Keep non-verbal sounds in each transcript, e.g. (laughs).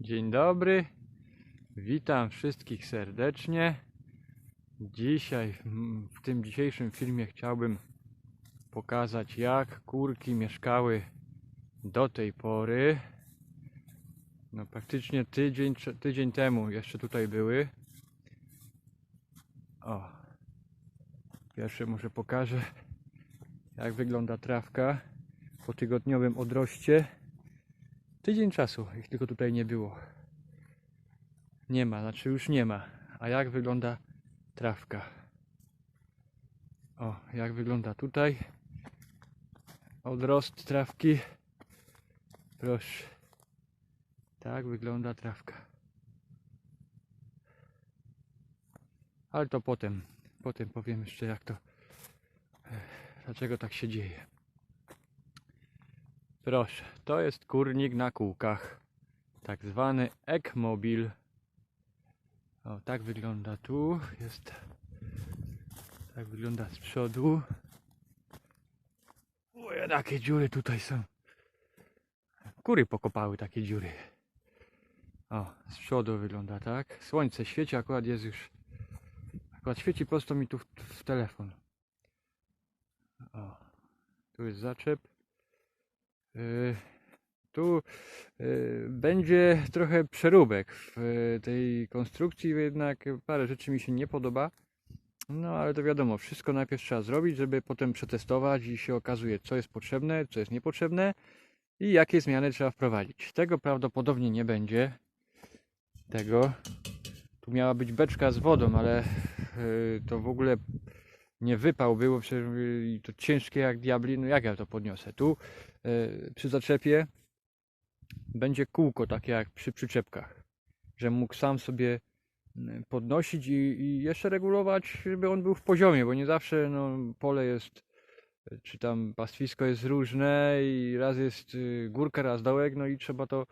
Dzień dobry. Witam wszystkich serdecznie. Dzisiaj, w tym dzisiejszym filmie chciałbym pokazać jak kurki mieszkały do tej pory. No praktycznie tydzień, tydzień temu jeszcze tutaj były. O. Pierwsze może pokażę jak wygląda trawka po tygodniowym odroście. Tydzień czasu ich tylko tutaj nie było. Nie ma, znaczy już nie ma. A jak wygląda trawka? O, jak wygląda tutaj? Odrost trawki. Proszę. Tak wygląda trawka. Ale to potem. Potem powiem jeszcze jak to. eh, Dlaczego tak się dzieje. Proszę, to jest kurnik na kółkach. Tak zwany ekmobil. O, tak wygląda tu. Jest. Tak wygląda z przodu. O, jakie dziury tutaj są. Kury pokopały takie dziury. O, z przodu wygląda tak. Słońce świeci, akurat jest już. Akurat świeci prosto mi tu w, w telefon. O, tu jest zaczep. Y, Tu y, będzie trochę przeróbek w y, tej konstrukcji, jednak parę rzeczy mi się nie podoba. No ale to wiadomo, wszystko najpierw trzeba zrobić, żeby potem przetestować i się okazuje, co jest potrzebne, co jest niepotrzebne i jakie zmiany trzeba wprowadzić. Tego prawdopodobnie nie będzie. Tego. Tu miała być beczka z wodą, ale to w ogóle nie wypał było, przecież to ciężkie jak diabli, no jak ja to podniosę? Tu y, przy zaczepie będzie kółko takie jak przy przyczepkach, że mógł sam sobie podnosić i, i jeszcze regulować, żeby on był w poziomie, bo nie zawsze no, pole jest, czy tam pastwisko jest różne i raz jest y, górka, raz dołek, no i trzeba to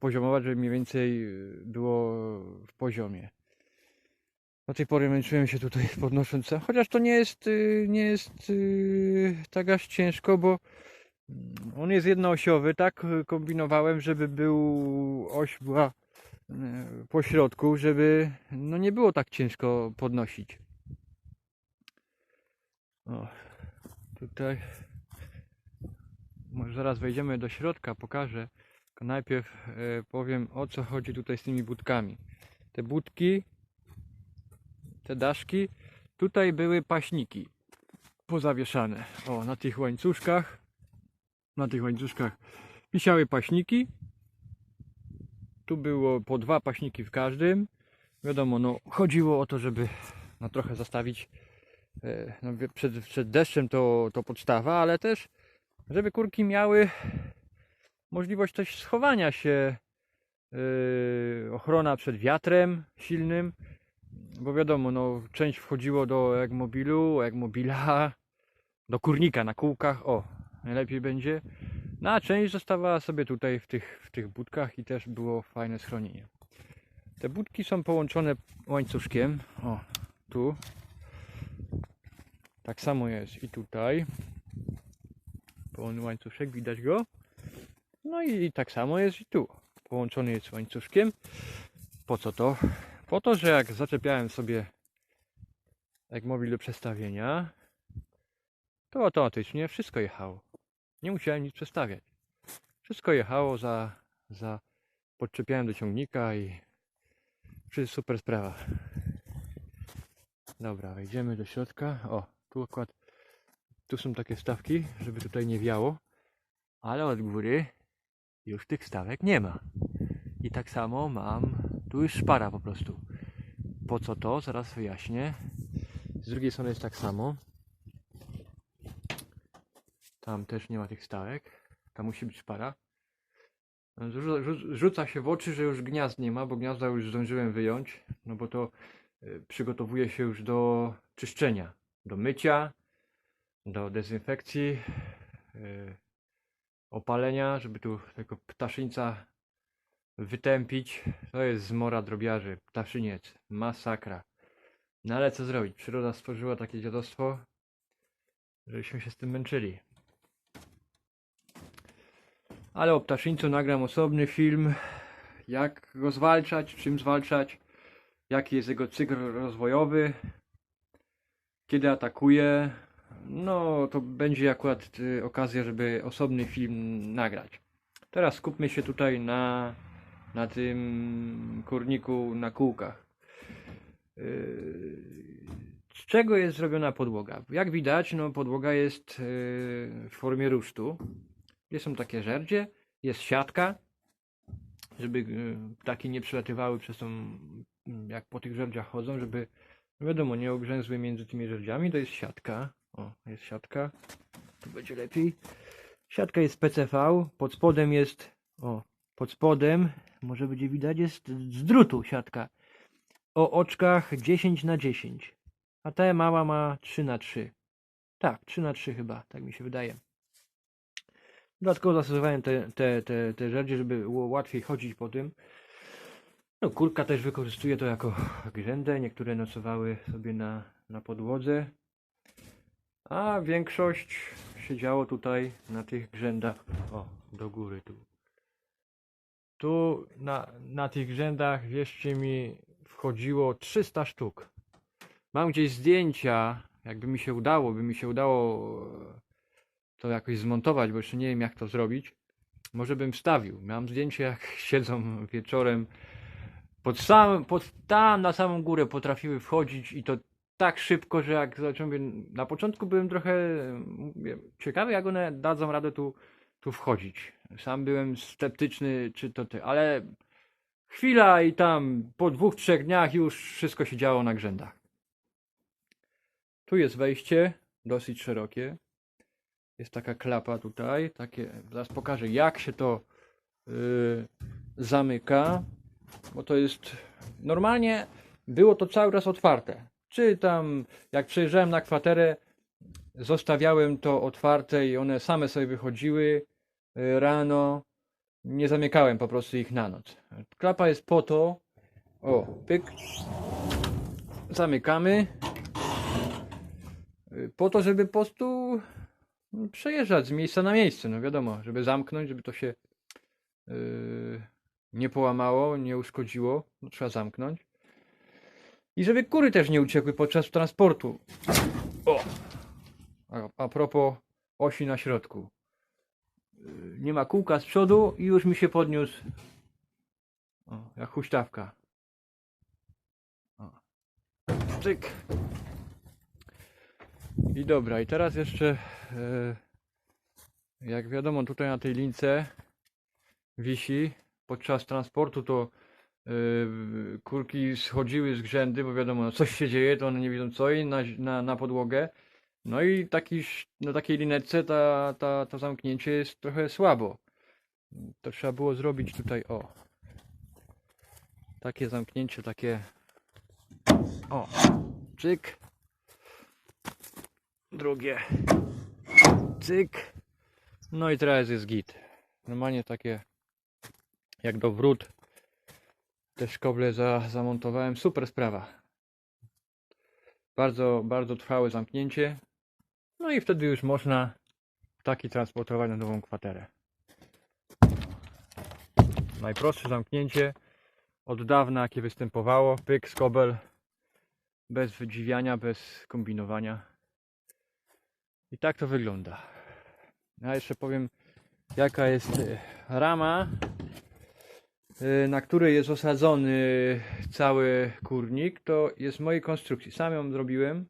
poziomować, żeby mniej więcej y, było w poziomie. Do tej pory męczyłem się tutaj (laughs) podnosząc chociaż to nie jest, y, nie jest y, tak aż ciężko, bo on jest jednoosiowy, tak y, kombinowałem, żeby był, oś była po środku, żeby no nie było tak ciężko podnosić. O, tutaj może zaraz wejdziemy do środka, pokażę. Tylko najpierw powiem o co chodzi tutaj z tymi budkami. Te budki, te daszki, tutaj były paśniki pozawieszane. O, na tych łańcuszkach, na tych łańcuszkach wisiały paśniki. Tu było po dwa paśniki w każdym. Wiadomo, no chodziło o to, żeby no, trochę zostawić e, no, przed, przed deszczem to, to podstawa, ale też żeby kurki miały możliwość też schowania się, yy, ochrona przed wiatrem silnym, bo wiadomo, no, część wchodziło do Egmobilu, Egmobila, (laughs) do kurnika na kółkach, o, najlepiej będzie, no a część zostawała sobie tutaj w tych, w tych budkach i też było fajne schronienie. Te budki są połączone łańcuszkiem, o, tu, tak samo jest i tutaj, pełny łańcuszek, widać go. No i tak samo jest i tu. Połączony jest łańcuszkiem. Po co to? Po to, że jak zaczepiałem sobie jak mobil do przestawienia, to automatycznie wszystko jechało. Nie musiałem nic przestawiać. Wszystko jechało za, za podczepiałem do ciągnika i wszystko super sprawa. Dobra, wejdziemy do środka. O, tu akurat tu są takie stawki, żeby tutaj nie wiało, ale od góry już tych stawek nie ma. I tak samo mam, tu już szpara po prostu. Po co to? Zaraz wyjaśnię. Z drugiej strony jest tak samo. Tam też nie ma tych stawek. Tam musi być szpara. Rzu- rzu- Rzuca się w oczy, że już gniazd nie ma, bo gniazda już zdążyłem wyjąć, no bo to y, przygotowuje się już do czyszczenia, do mycia, do dezynfekcji, yy, opalenia, żeby tu tego ptaszyńca wytępić. To jest zmora drobiarzy, ptaszyniec, masakra. No ale co zrobić? Przyroda stworzyła takie dziadostwo, żeśmy się z tym męczyli. Ale o ptaszyńcu nagram osobny film. jak go zwalczać, czym zwalczać, jaki jest jego cykl rozwojowy, kiedy atakuje. No, to będzie akurat y, okazja, żeby osobny film nagrać. Teraz skupmy się tutaj na, na tym kurniku na kółkach. Yy, Z czego jest zrobiona podłoga? Jak widać, no, podłoga jest yy, w formie rusztu. Gdzie są takie żerdzie, jest siatka, żeby yy, ptaki nie przelatywały przez tą, jak po tych żerdziach chodzą, żeby, no wiadomo, nie ogrzęzły między tymi żerdziami. To jest siatka. O, jest siatka. Tu będzie lepiej. Siatka jest PCV, pod spodem jest, o, pod spodem, może będzie widać, jest z drutu siatka o oczkach 10 na 10 a ta mała ma 3 na 3 Tak, 3 na 3 chyba, tak mi się wydaje. Dodatkowo zastosowałem te, te, te, te żerdzie, żeby było łatwiej chodzić po tym. No, kurka też wykorzystuje to jako grzędę. Niektóre nocowały sobie na, na podłodze. A większość siedziało tutaj na tych grzędach. O, do góry tu. Tu na, na tych grzędach, wierzcie mi, wchodziło 300 sztuk. Mam gdzieś zdjęcia, jakby mi się udało, by mi się udało e, to jakoś zmontować, bo jeszcze nie wiem jak to zrobić. Może bym wstawił. Mam zdjęcie jak (laughs) siedzą wieczorem pod sam, pod tam na samą górę potrafiły wchodzić i to tak szybko, że jak zacząłem, na początku byłem trochę ciekawy jak one dadzą radę tu, tu wchodzić. Sam byłem sceptyczny czy to ty, ale chwila i tam po dwóch, trzech dniach już wszystko się działo na grzędach. Tu jest wejście, dosyć szerokie. Jest taka klapa tutaj, takie, zaraz pokażę jak się to yy, zamyka, bo to jest, normalnie było to cały czas otwarte. Czy tam, jak przejeżdżałem na kwaterę, zostawiałem to otwarte i one same sobie wychodziły rano, nie zamykałem po prostu ich na noc. Klapa jest po to, o, pyk, zamykamy, po to, żeby po prostu przejeżdżać z miejsca na miejsce, no wiadomo, żeby zamknąć, żeby to się yy, nie połamało, nie uszkodziło, no, trzeba zamknąć. I żeby kury też nie uciekły podczas transportu. O! A, a propos osi na środku. Nie ma kółka z przodu i już mi się podniósł. O, jak huśtawka. O. Cyk. I dobra, i teraz jeszcze, e, jak wiadomo, tutaj na tej lince wisi podczas transportu, to e, kurki schodziły z grzędy, bo wiadomo, no coś się dzieje, to one nie widzą co i na, na, na podłogę. No i taki, na takiej linetce ta, ta, to zamknięcie jest trochę słabo. To trzeba było zrobić tutaj, o. Takie zamknięcie, takie. O, czyk drugie. Cyk. No i teraz jest git. Normalnie takie jak do wrót. Te szkoble za, zamontowałem. Super sprawa. Bardzo, bardzo trwałe zamknięcie. No i wtedy już można taki transportować na nową kwaterę. Najprostsze zamknięcie od dawna jakie występowało. Pyk, skobel. Bez wydziwiania, bez kombinowania. I tak to wygląda. Ja jeszcze powiem, jaka jest e, rama, e, na której jest osadzony cały kurnik. To jest mojej konstrukcji. Sam ją zrobiłem.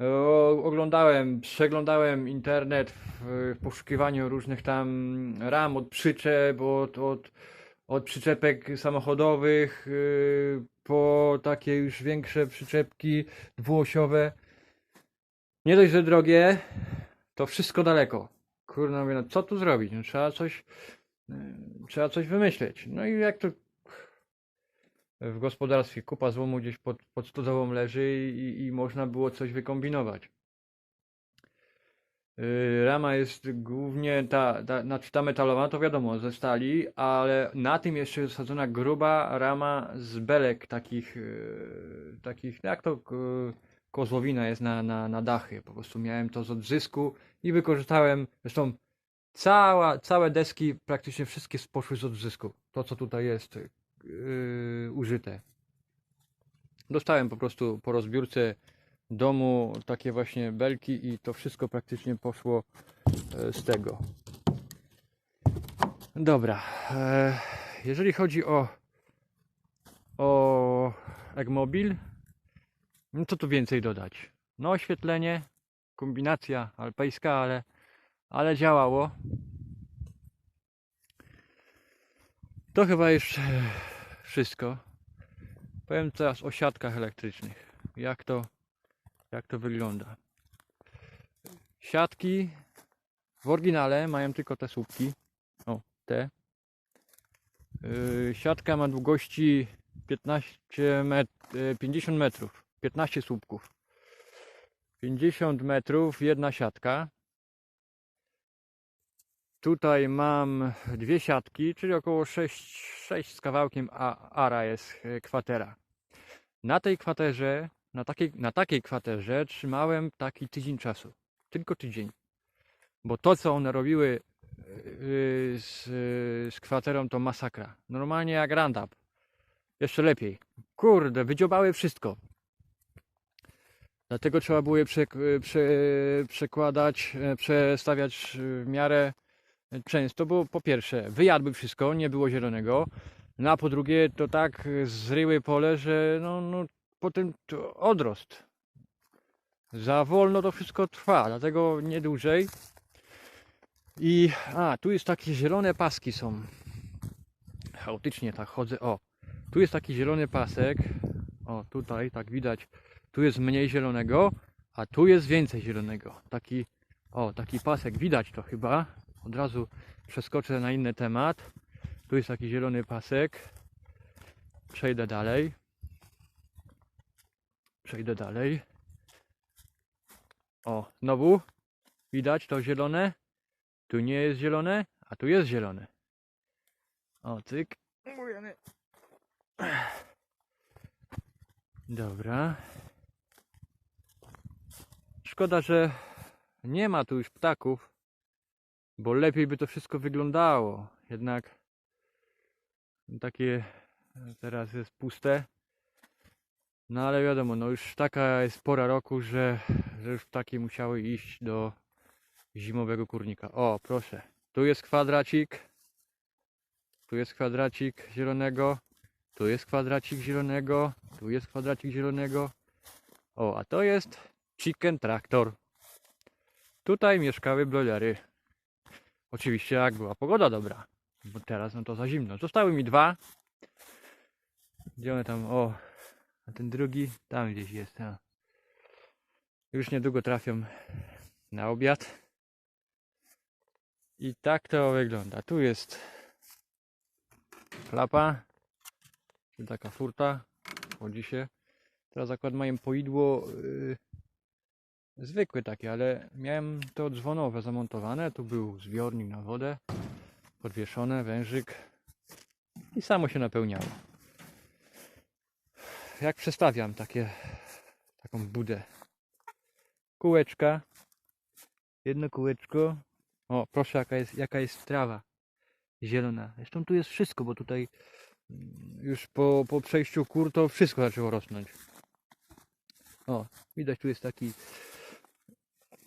O, oglądałem, przeglądałem internet w, w poszukiwaniu różnych tam ram od przyczep, od, od, od przyczepek samochodowych yy, po takie już większe przyczepki dwuosiowe. Nie dość, że drogie, to wszystko daleko. Kurna, mówię, no co tu zrobić? No, trzeba coś, yy, trzeba coś wymyśleć. No i jak to w gospodarstwie kupa złomu gdzieś pod, pod leży i, i można było coś wykombinować. Yy, Rama jest głównie ta, ta, znaczy ta metalowa, to wiadomo, ze stali, ale na tym jeszcze jest osadzona gruba rama z belek takich, yy, takich jak to kozłowina jest na, na, na dachy. Po prostu miałem to z odzysku i wykorzystałem, zresztą Cała, całe deski, praktycznie wszystkie poszły z odzysku. To, co tutaj jest yy, użyte. Dostałem po prostu po rozbiórce domu takie właśnie belki i to wszystko praktycznie poszło e, z tego. Dobra. e, Jeżeli chodzi o o Egmobil, no co tu więcej dodać? No oświetlenie, kombinacja alpejska, ale, ale działało. To chyba już e, wszystko. Powiem teraz o siatkach elektrycznych. Jak to, jak to wygląda. Siatki w oryginale mają tylko te słupki. O, te. Yy, siatka ma długości 15 met, yy, 50 metrów. 15 słupków. 50 metrów, jedna siatka. Tutaj mam dwie siatki, czyli około 6, 6 z kawałkiem a, ara jest e, kwatera. Na tej kwaterze, na takiej, na takiej kwaterze trzymałem taki tydzień czasu. Tylko tydzień. Bo to, co one robiły yy, z, z kwaterą, to masakra. Normalnie jak Roundup. Jeszcze lepiej. Kurde, wydziobały wszystko. Dlatego trzeba było je prze, prze, przekładać, e, przestawiać w miarę często, bo po pierwsze wyjadły wszystko, nie było zielonego, no a po drugie to tak zryły pole, że no, no potem odrost. Za wolno to wszystko trwa, dlatego nie dłużej. I a, tu jest takie zielone paski są. Chaotycznie tak chodzę. O, tu jest taki zielony pasek. O, tutaj tak widać. Tu jest mniej zielonego, a tu jest więcej zielonego. Taki, o, taki pasek widać to chyba. Od razu przeskoczę na inny temat. Tu jest taki zielony pasek. Przejdę dalej. Przejdę dalej. O, znowu widać to zielone. Tu nie jest zielone, a tu jest zielone. O, cyk. Dobra. Szkoda, że nie ma tu już ptaków, bo lepiej by to wszystko wyglądało. Jednak takie teraz jest puste. No ale wiadomo, no już taka jest pora roku, że, że już ptaki musiały iść do zimowego kurnika. O, proszę. Tu jest kwadracik. Tu jest kwadracik zielonego. Tu jest kwadracik zielonego. Tu jest kwadracik zielonego. O, a to jest chicken traktor. Tutaj mieszkały broilery. Oczywiście jak była pogoda dobra. Bo teraz no to za zimno. Zostały mi dwa. Gdzie one tam? O, a ten drugi tam gdzieś jest. A. Już niedługo trafią na obiad. I tak to wygląda. Tu jest klapa, taka furta, chodzi się. Teraz akurat mają poidło yy, zwykłe takie, ale miałem to dzwonowe zamontowane. Tu był zbiornik na wodę, podwieszone, wężyk i samo się napełniało. Jak przestawiam takie, taką budę. Kółeczka, jedno kółeczko, o, proszę, jaka jest, jaka jest trawa zielona. Zresztą tu jest wszystko, bo tutaj mm, już po, po przejściu kur to wszystko zaczęło rosnąć. O, widać tu jest taki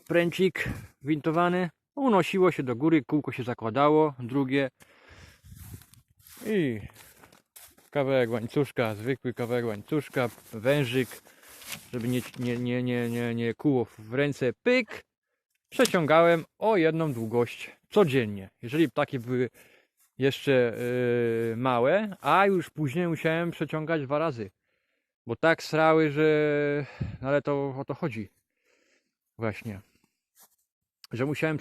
pręcik wintowany. Unosiło się do góry, kółko się zakładało, drugie i kawałek łańcuszka, zwykły kawałek łańcuszka, wężyk, żeby nie, nie, nie, nie, nie, nie kuło w ręce, pyk, przeciągałem o jedną długość codziennie. Jeżeli ptaki były jeszcze yy, małe, a już później musiałem przeciągać dwa razy. Bo tak srały, że. no Ale to o to chodzi. Właśnie. Że musiałem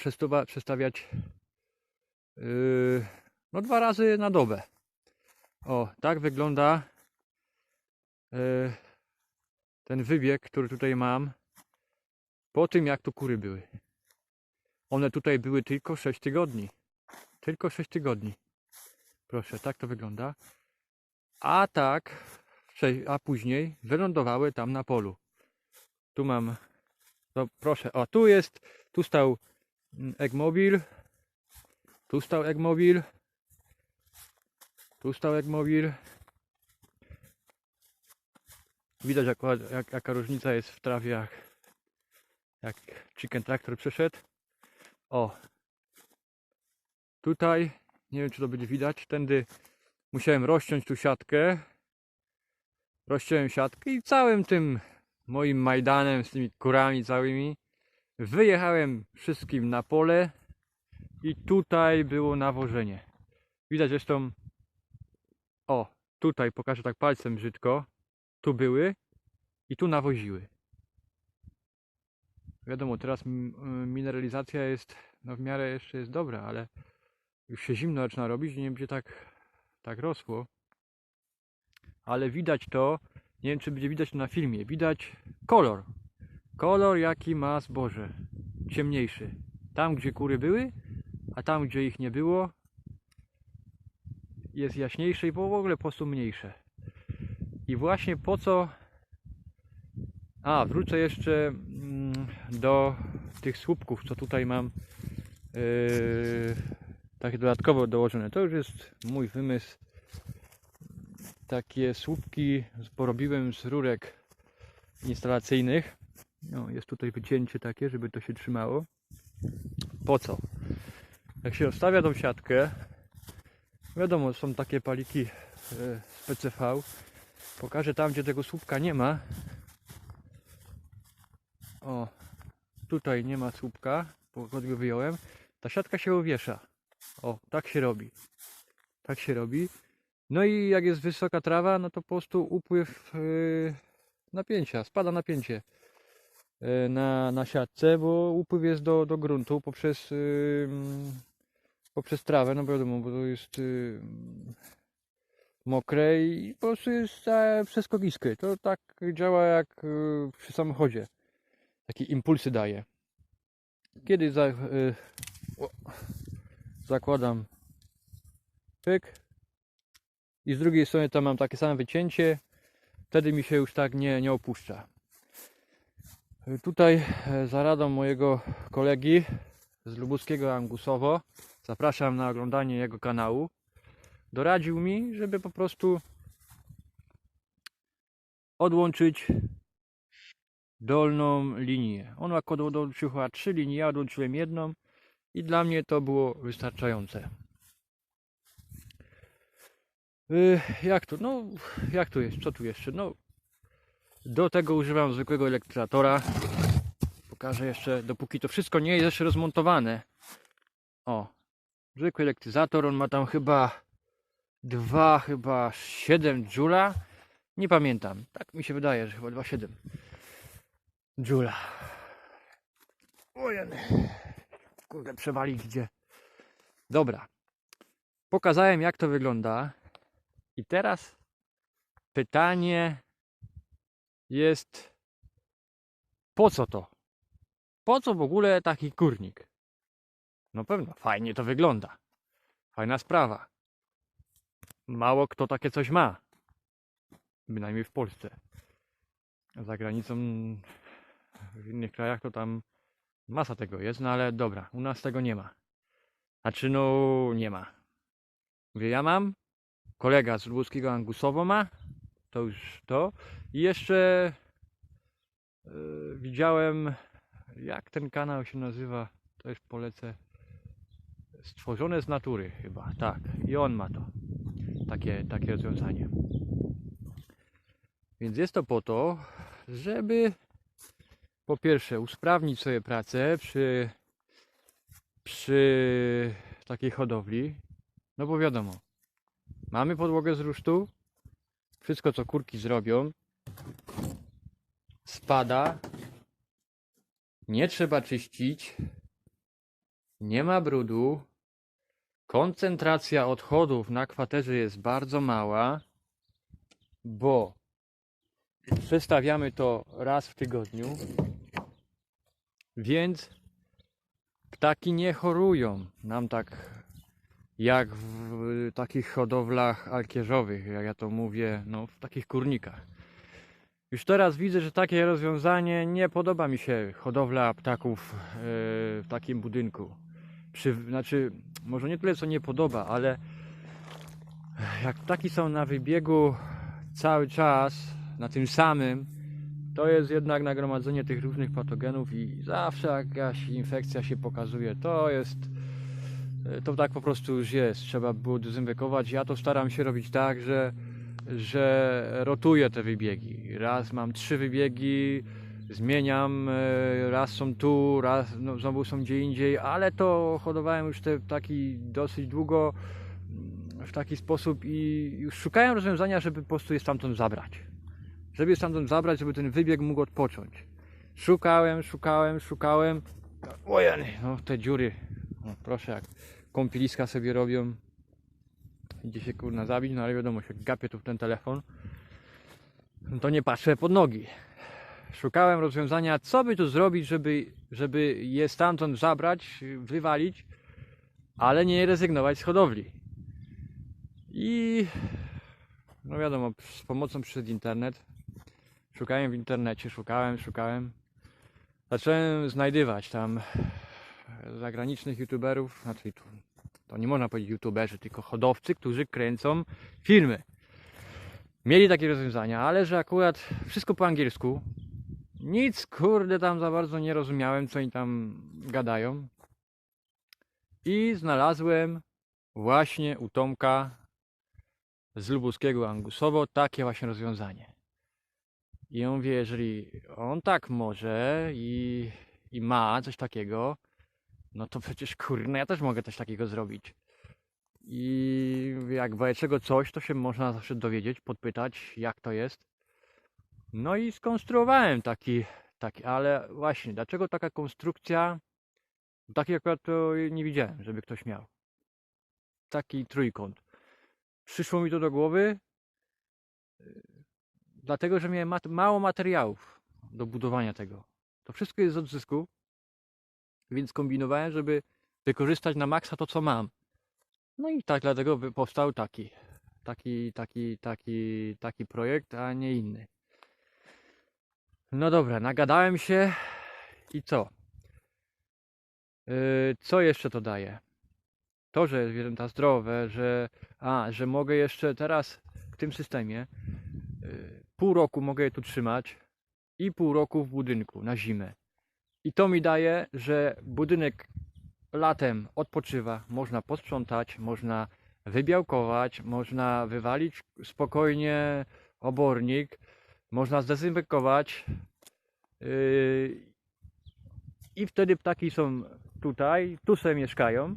przestawiać yy, no dwa razy na dobę. O, tak wygląda yy, ten wybieg, który tutaj mam po tym, jak tu kury były. One tutaj były tylko 6 tygodni. Tylko 6 tygodni. Proszę, tak to wygląda. A tak, a później wylądowały tam na polu. Tu mam, no proszę, o tu jest, tu stał mm, Egmobil. Tu stał Egmobil. Tu stał Egmobil. Widać ład- jak, jaka różnica jest w trawie, jak, jak chicken tractor przeszedł. O, tutaj, nie wiem czy to będzie widać, tędy musiałem rozciąć tu siatkę. Rozciąłem siatkę i całym tym moim Majdanem z tymi kurami całymi wyjechałem wszystkim na pole i tutaj było nawożenie. Widać zresztą, o, tutaj pokażę tak palcem brzydko, tu były i tu nawoziły. Wiadomo, teraz mineralizacja jest, no w miarę jeszcze jest dobra, ale już się zimno zaczyna robić i nie będzie tak, tak rosło. Ale widać to, nie wiem czy będzie widać to na filmie, widać kolor. Kolor jaki ma zboże. Ciemniejszy. Tam gdzie kury były, a tam gdzie ich nie było jest jaśniejsze i w ogóle po prostu mniejsze. I właśnie po co a, wrócę jeszcze mm, do tych słupków, co tutaj mam yy, takie dodatkowo dołożone. To już jest mój wymysł. Takie słupki porobiłem z rurek instalacyjnych. No, jest tutaj wycięcie takie, żeby to się trzymało. Po co? Jak się rozstawia tą siatkę, wiadomo, są takie paliki e, z PCV. Pokażę tam, gdzie tego słupka nie ma. O, tutaj nie ma słupka, bo go wyjąłem. Ta siatka się uwiesza. O, tak się robi. Tak się robi. No i jak jest wysoka trawa, no to po prostu upływ yy, napięcia, spada napięcie na, na siatce, bo upływ jest do, do gruntu poprzez, yy, poprzez trawę, no wiadomo, bo to jest yy, mokre i po prostu jest e, przeskogisky. To tak działa jak yy, przy samochodzie. Takie impulsy daje. Kiedy za, yy, o, zakładam pyk i z drugiej strony tam mam takie same wycięcie, wtedy mi się już tak nie, nie opuszcza. Tutaj e, za radą mojego kolegi z lubuskiego Angusowo, zapraszam na oglądanie jego kanału, doradził mi, żeby po prostu odłączyć dolną linię. On akurat odłączył chyba trzy linie, ja odłączyłem jedną i dla mnie to było wystarczające. Y, Jak to? No, jak to jest? Co tu jeszcze? No, do tego używam zwykłego elektratora. Pokażę jeszcze, dopóki to wszystko nie jest jeszcze rozmontowane. O, zwykły elektryzator, on ma tam chyba 2, chyba 7 Joula. Nie pamiętam. Tak mi się wydaje, że chyba 2,7 Joula. Ojej. Kurde, przewalić gdzie. Dobra. Pokazałem jak to wygląda. I teraz pytanie jest po co to? Po co w ogóle taki kurnik? No pewno, fajnie to wygląda. Fajna sprawa. Mało kto takie coś ma. Bynajmniej w Polsce. Za granicą, w innych krajach to tam masa tego jest, no ale dobra, u nas tego nie ma. Znaczy, no nie ma. Mówię, ja mam, kolega z lubuskiego Angusowo ma, to już to. I jeszcze yy, widziałem, jak ten kanał się nazywa, też polecę. Stworzone z natury chyba, tak. I on ma to, takie, takie rozwiązanie. Więc jest to po to, żeby po pierwsze usprawnić sobie pracę przy, przy takiej hodowli. No bo wiadomo, mamy podłogę z rusztu, wszystko co kurki zrobią spada, nie trzeba czyścić, nie ma brudu, koncentracja odchodów na kwaterze jest bardzo mała, bo przestawiamy to raz w tygodniu, więc ptaki nie chorują. Nam tak jak w takich hodowlach alkierzowych, jak ja to mówię, no w takich kurnikach. Już teraz widzę, że takie rozwiązanie nie podoba mi się hodowla ptaków e, w takim budynku. przy, znaczy, może nie tyle co nie podoba, ale jak ptaki są na wybiegu cały czas, na tym samym, to jest jednak nagromadzenie tych różnych patogenów i zawsze jakaś infekcja się pokazuje. To jest, to tak po prostu już jest. Trzeba było dezynfekować. Ja to staram się robić tak, że, że rotuję te wybiegi. Raz mam trzy wybiegi, zmieniam, e, raz są tu, raz no, znowu są gdzie indziej, ale to hodowałem już te ptaki dosyć długo w taki sposób i już szukałem rozwiązania, żeby po prostu je stamtąd zabrać. Żeby je stamtąd zabrać, żeby ten wybieg mógł odpocząć. Szukałem, szukałem, szukałem. Ojej, no te dziury. No, proszę, jak kąpieliska sobie robią. Idzie się kurna zabić, no ale wiadomo, się gapię tu w ten telefon. No to nie patrzę pod nogi szukałem rozwiązania, co by tu zrobić, żeby, żeby je stamtąd zabrać, wywalić, ale nie rezygnować z hodowli. I no wiadomo, z pomocą przyszedł internet. Szukałem w internecie, szukałem, szukałem. Zacząłem znajdywać tam zagranicznych youtuberów, znaczy to nie można powiedzieć youtuberzy, tylko hodowcy, którzy kręcą filmy. Mieli takie rozwiązania, ale że akurat wszystko po angielsku, nic kurde tam za bardzo nie rozumiałem, co oni tam gadają. I znalazłem właśnie u Tomka z lubuskiego Angusowo takie właśnie rozwiązanie. I on wie, jeżeli on tak może i, i ma coś takiego, no to przecież kurde, ja też mogę coś takiego zrobić. I jak czego coś, to się można zawsze dowiedzieć, podpytać, jak to jest. No i skonstruowałem taki, taki, ale właśnie, dlaczego taka konstrukcja? Takiej akurat to nie widziałem, żeby ktoś miał. Taki trójkąt. Przyszło mi to do głowy, yy, dlatego że miałem mat mało materiałów do budowania tego. To wszystko jest z odzysku, więc kombinowałem, żeby wykorzystać na maksa to, co mam. No i tak dlatego powstał taki, taki, taki, taki, taki projekt, a nie inny. No dobra, nagadałem się i co? Yy, co jeszcze to daje? To, że zwierzęta zdrowe, że, a, że mogę jeszcze teraz w tym systemie yy, pół roku mogę je tu trzymać i pół roku w budynku na zimę. I to mi daje, że budynek latem odpoczywa, można posprzątać, można wybiałkować, można wywalić spokojnie obornik, można zdezynfekować yy, i wtedy ptaki są tutaj, tu sobie mieszkają.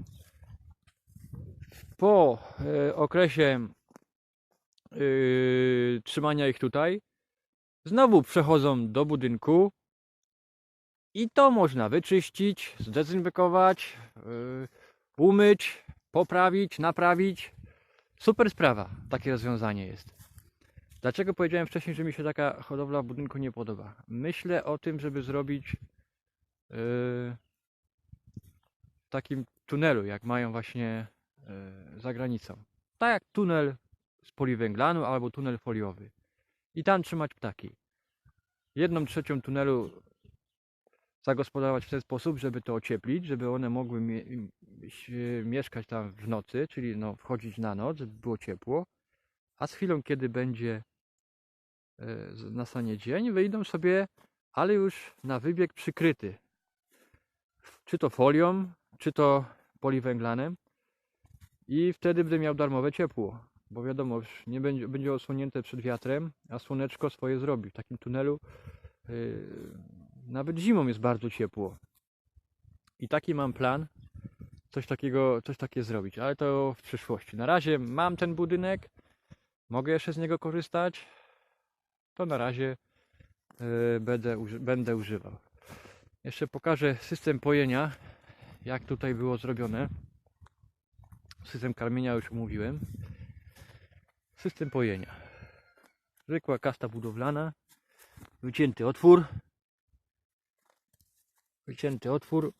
Po yy, okresie yy, trzymania ich tutaj, znowu przechodzą do budynku i to można wyczyścić, zdezynfekować, yy, umyć, poprawić, naprawić. Super sprawa, takie rozwiązanie jest. Dlaczego powiedziałem wcześniej, że mi się taka hodowla w budynku nie podoba? Myślę o tym, żeby zrobić yy, w takim tunelu, jak mają właśnie yy, za granicą. Tak jak tunel z poliwęglanu albo tunel foliowy. I tam trzymać ptaki. Jedną trzecią tunelu zagospodarować w ten sposób, żeby to ocieplić, żeby one mogły mie mie- mieszkać tam w nocy, czyli no, wchodzić na noc, żeby było ciepło. A z chwilą, kiedy będzie e, nastanie dzień, wyjdą sobie, ale już na wybieg przykryty. Czy to folią, czy to poliwęglanem. I wtedy będę miał darmowe ciepło. Bo wiadomo, nie będzie, będzie osłonięte przed wiatrem, a słoneczko swoje zrobi. W takim tunelu yy, nawet zimą jest bardzo ciepło. I taki mam plan, coś takiego, coś takiego zrobić, ale to w przyszłości. Na razie mam ten budynek, mogę jeszcze z niego korzystać, to na razie yy, będę, uży- będę używał. Jeszcze pokażę system pojenia, jak tutaj było zrobione. System karmienia już mówiłem. System pojenia. Zwykła kasta budowlana, wycięty otwór, wycięty otwór.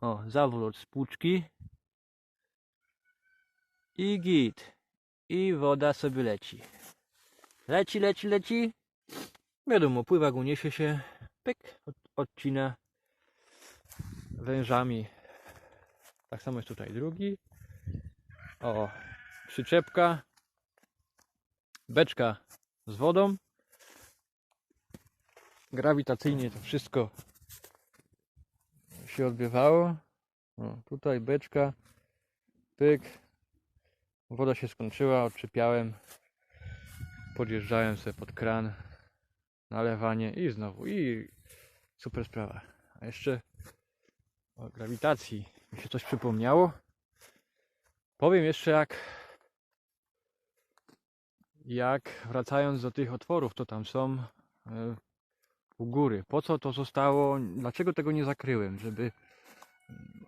O, zawór od spłuczki. I git. I woda sobie leci. Leci, leci, leci. Wiadomo, pływak uniesie się, pyk, od- odcina wężami. Tak samo jest tutaj drugi. O, przyczepka, beczka z wodą. Grawitacyjnie to wszystko się odbywało. Tutaj beczka, pyk. Woda się skończyła, odczepiałem. Podjeżdżałem sobie pod kran, nalewanie i znowu. I super sprawa. A jeszcze o grawitacji mi się coś przypomniało. Powiem jeszcze jak jak wracając do tych otworów, to tam są e, u góry. Po co to zostało? Dlaczego tego nie zakryłem? Żeby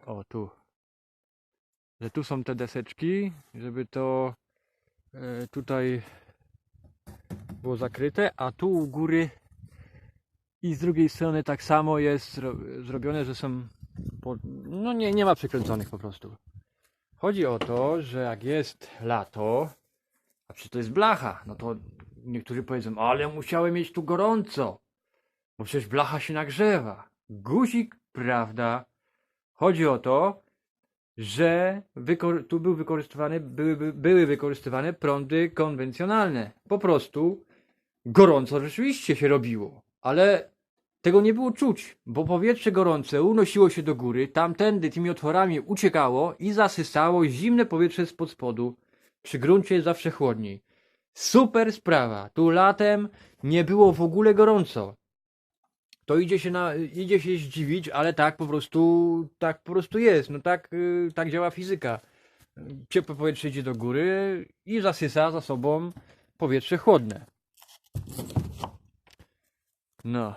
o tu że tu są te deseczki, żeby to e, tutaj było zakryte, a tu u góry i z drugiej strony tak samo jest zro zrobione, że są no nie, nie ma przykręconych po prostu. Chodzi o to, że jak jest lato, a przecież to jest blacha, no to niektórzy powiedzą, ale musiałem mieć tu gorąco, bo przecież blacha się nagrzewa. Guzik, prawda? Chodzi o to, że tu był wykorzystywany, były, by- były wykorzystywane prądy konwencjonalne. Po prostu gorąco rzeczywiście się robiło, ale tego nie było czuć, bo powietrze gorące unosiło się do góry, tamtędy tymi otworami uciekało i zasysało zimne powietrze spod spodu. Przy gruncie jest zawsze chłodniej. Super sprawa. Tu latem nie było w ogóle gorąco. To idzie się, na, idzie się zdziwić, ale tak po prostu, tak po prostu jest. No tak, y, tak działa fizyka. Ciepłe powietrze idzie do góry i zasysa za sobą powietrze chłodne. No.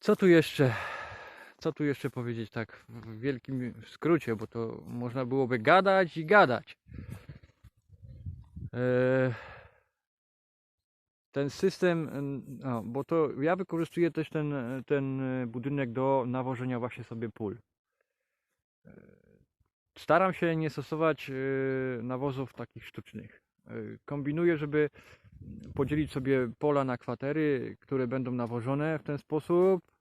Co tu jeszcze? Co tu jeszcze powiedzieć tak w wielkim skrócie, bo to można byłoby gadać i gadać. Eee, ten system, no, bo to ja wykorzystuję też ten, ten e, budynek do nawożenia właśnie sobie pól. E, Staram się nie stosować e, nawozów takich sztucznych. E, Kombinuję, żeby podzielić sobie pola na kwatery, które będą nawożone w ten sposób, e,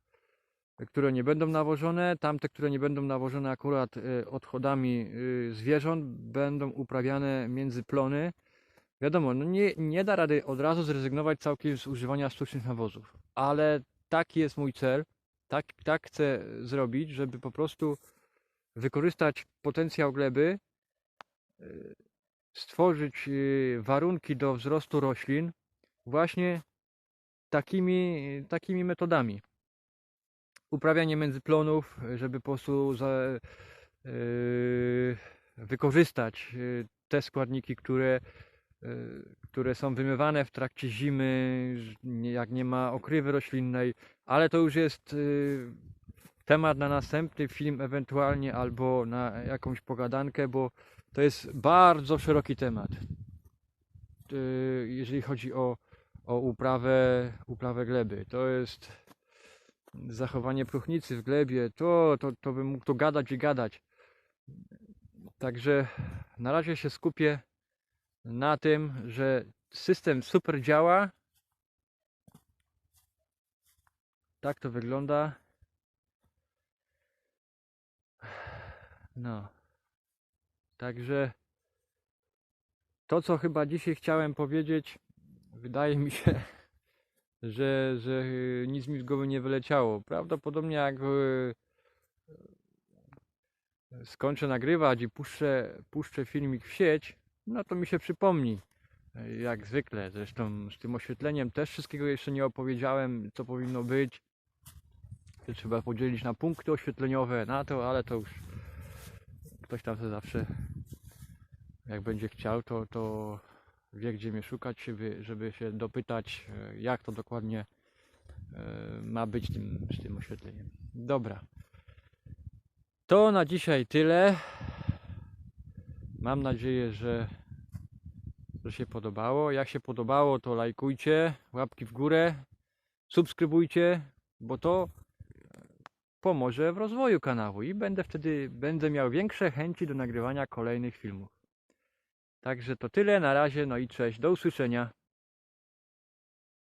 które nie będą nawożone. Tamte, które nie będą nawożone akurat e, odchodami e, zwierząt, będą uprawiane między plony. Wiadomo, no nie, nie da rady od razu zrezygnować całkiem z używania sztucznych nawozów, ale taki jest mój cel. Tak, tak chcę zrobić, żeby po prostu wykorzystać potencjał gleby, y, stworzyć y, warunki do wzrostu roślin właśnie takimi, takimi metodami. Uprawianie międzyplonów, żeby po prostu za, y, wykorzystać y, te składniki, które y, które są wymywane w trakcie zimy, jak nie ma okrywy roślinnej, ale to już jest y, temat na następny film ewentualnie albo na jakąś pogadankę, bo to jest bardzo szeroki temat. Y, Jeżeli chodzi o, o uprawę, uprawę gleby, to jest zachowanie próchnicy w glebie, to, to, to bym mógł to gadać i gadać. Także na razie się skupię na tym, że system super działa. Tak to wygląda. No. Także to, co chyba dzisiaj chciałem powiedzieć, wydaje mi się, że, że nic mi z głowy nie wyleciało. Prawdopodobnie jak e, skończę nagrywać i puszczę, puszczę filmik w sieć, no to mi się przypomni. Jak zwykle. Zresztą z tym oświetleniem też wszystkiego jeszcze nie opowiedziałem, co powinno być. Trzeba podzielić na punkty oświetleniowe, na to, ale to już ktoś tam sobie zawsze, jak będzie chciał, to, to wie, gdzie mnie szukać, żeby, żeby się dopytać, e, jak to dokładnie e, ma być tym, z tym oświetleniem. Dobra. To na dzisiaj tyle. Mam nadzieję, że, że się podobało. Jak się podobało, to lajkujcie, łapki w górę, subskrybujcie, bo to pomoże w rozwoju kanału i będę wtedy będę miał większe chęci do nagrywania kolejnych filmów. Także to tyle na razie, no i cześć, do usłyszenia.